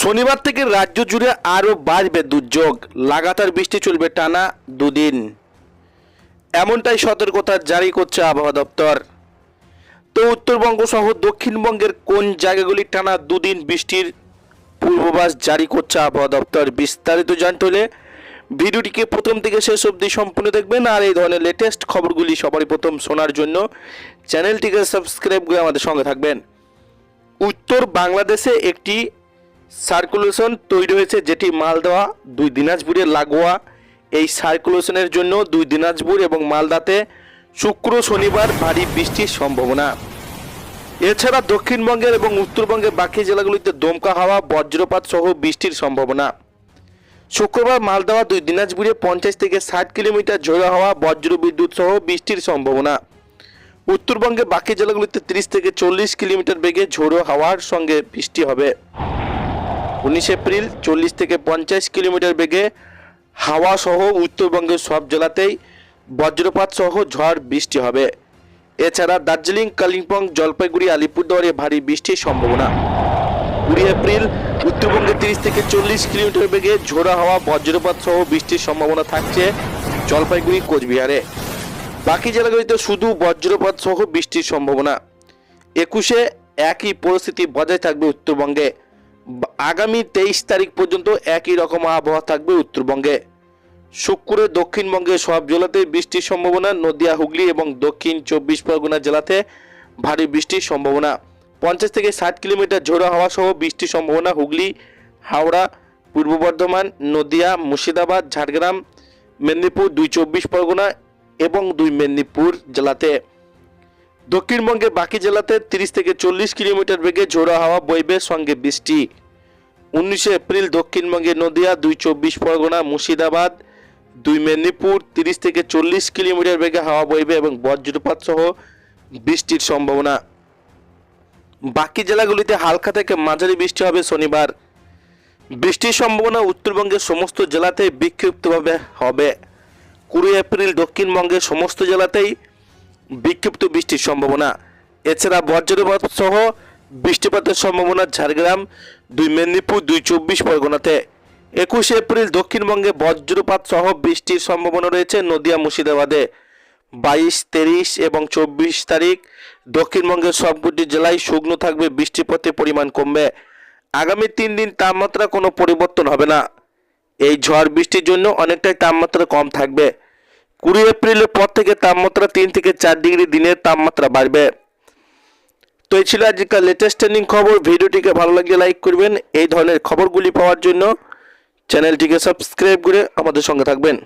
শনিবার থেকে রাজ্য জুড়ে আরও বাড়বে দুর্যোগ। লাগাতার বৃষ্টি চলবে টানা দুদিন। এমনটাই সতর্কতা জারি করছে আবহাওয়া দপ্তর। তো উত্তরবঙ্গ সহ দক্ষিণবঙ্গের কোন জায়গাগুলি টানা দুদিন বৃষ্টির পূর্বাভাস জারি করছে আবহাওয়া দপ্তর বিস্তারিত জানতে হলে ভিডিওটিকে প্রথম থেকে শেষ অবধি সম্পূর্ণ দেখবেন আর এই ধরনের লেটেস্ট খবরগুলি সবারই প্রথম শোনার জন্য চ্যানেলটিকে সাবস্ক্রাইব করে আমাদের সঙ্গে থাকবেন। উত্তর বাংলাদেশে একটি সার্কুলেশন তৈরি হয়েছে যেটি মালদা, দুই দিনাজপুরের লাগোয়া। এই সার্কুলেশনের জন্য দুই দিনাজপুর এবং মালদাতে শুক্র, শনিবার ভারী বৃষ্টির সম্ভাবনা। এছাড়া দক্ষিণবঙ্গের এবং উত্তরবঙ্গের বাকি জেলাগুলিতে দমকা হাওয়া, বজ্রপাত সহ বৃষ্টির সম্ভাবনা। শুক্রবার মালদা, দুই দিনাজপুরে পঞ্চাশ থেকে ষাট কিলোমিটার ঝোড়ো হাওয়া বজ্র বিদ্যুৎ সহ বৃষ্টির সম্ভাবনা। উত্তরবঙ্গে বাকি জেলাগুলিতে তিরিশ থেকে চল্লিশ কিলোমিটার বেগে ঝোড়ো হাওয়ার সঙ্গে বৃষ্টি হবে। উনিশ এপ্রিল চল্লিশ থেকে পঞ্চাশ কিলোমিটার বেগে হাওয়া সহ উত্তরবঙ্গের সব জেলাতেই বজ্রপাত সহ ঝড় বৃষ্টি হবে। এছাড়া দার্জিলিং, কালিম্পং, জলপাইগুড়ি, আলিপুরদুয়ারে ভারী বৃষ্টির সম্ভাবনা। কুড়ি এপ্রিল উত্তরবঙ্গে তিরিশ থেকে চল্লিশ কিলোমিটার বেগে ঝোড়া হাওয়া, বজ্রপাত সহ বৃষ্টির সম্ভাবনা থাকছে জলপাইগুড়ি, কোচবিহারে। বাকি জেলাগুলিতে শুধু বজ্রপাত সহ বৃষ্টির সম্ভাবনা। একুশে একই পরিস্থিতি বজায় থাকবে উত্তরবঙ্গে। আগামী তেইশ তারিখ পর্যন্ত একই রকম আবহাওয়া থাকবে উত্তরবঙ্গে। শুক্রে দক্ষিণবঙ্গে সব জেলাতেই বৃষ্টির সম্ভাবনা, নদিয়া, হুগলি এবং দক্ষিণ চব্বিশ পরগনা জেলাতে ভারী বৃষ্টির সম্ভাবনা। পঞ্চাশ থেকে ষাট কিলোমিটার ঝোড়ো হাওয়া সহ বৃষ্টির সম্ভাবনা হুগলি, হাওড়া, পূর্ব বর্ধমান, নদিয়া, মুর্শিদাবাদ, ঝাড়গ্রাম, মেদিনীপুর, দুই চব্বিশ পরগনা এবং দুই মেদিনীপুর জেলাতে। দক্ষিণবঙ্গের বাকি জেলাতে তিরিশ থেকে চল্লিশ কিলোমিটার বেগে ঝোড়া হাওয়া বইবে, সঙ্গে বৃষ্টি। উনিশে এপ্রিল দক্ষিণবঙ্গে নদিয়া, দুই চব্বিশ পরগনা, মুর্শিদাবাদ, দুই মেদিনীপুর, তিরিশ থেকে চল্লিশ কিলোমিটার বেগে হাওয়া বইবে এবং বজ্রপাত সহ বৃষ্টির সম্ভাবনা। বাকি জেলাগুলিতে হালকা থেকে মাঝারি বৃষ্টি হবে শনিবার। বৃষ্টির সম্ভাবনা উত্তরবঙ্গের সমস্ত জেলাতে বিক্ষিপ্তভাবে হবে। কুড়ি এপ্রিল দক্ষিণবঙ্গের সমস্ত জেলাতেই বিক্ষিপ্ত বৃষ্টির সম্ভাবনা। এছাড়া বজ্রপাত সহ বৃষ্টিপাতের সম্ভাবনা ঝাড়গ্রাম, দুই মেদিনীপুর, দুই চব্বিশ পরগনাতে। একুশে এপ্রিল দক্ষিণবঙ্গে বজ্রপাত সহ বৃষ্টির সম্ভাবনা রয়েছে নদিয়া, মুর্শিদাবাদে। বাইশ, তেইশ এবং চব্বিশ তারিখ দক্ষিণবঙ্গের সবকটি জেলায় শুকনো থাকবে বৃষ্টিপাতের পরিমাণ কমবে। আগামী তিন দিন তাপমাত্রা কোনো পরিবর্তন হবে না। এই ঝড় বৃষ্টির জন্য অনেকটাই তাপমাত্রা কম থাকবে। কুড়ি এপ্রিলের পর থেকে তাপমাত্রা তিন থেকে চার ডিগ্রি দিনের তাপমাত্রা বাড়বে। তো এই ছিল আজকাল লেটেস্ট ট্রেন্ডিং খবর। ভিডিওটিকে ভালো লাগলে লাইক করবেন। এই ধরনের খবরগুলি পাওয়ার জন্য চ্যানেলটিকে সাবস্ক্রাইব করে আমাদের সঙ্গে থাকবেন।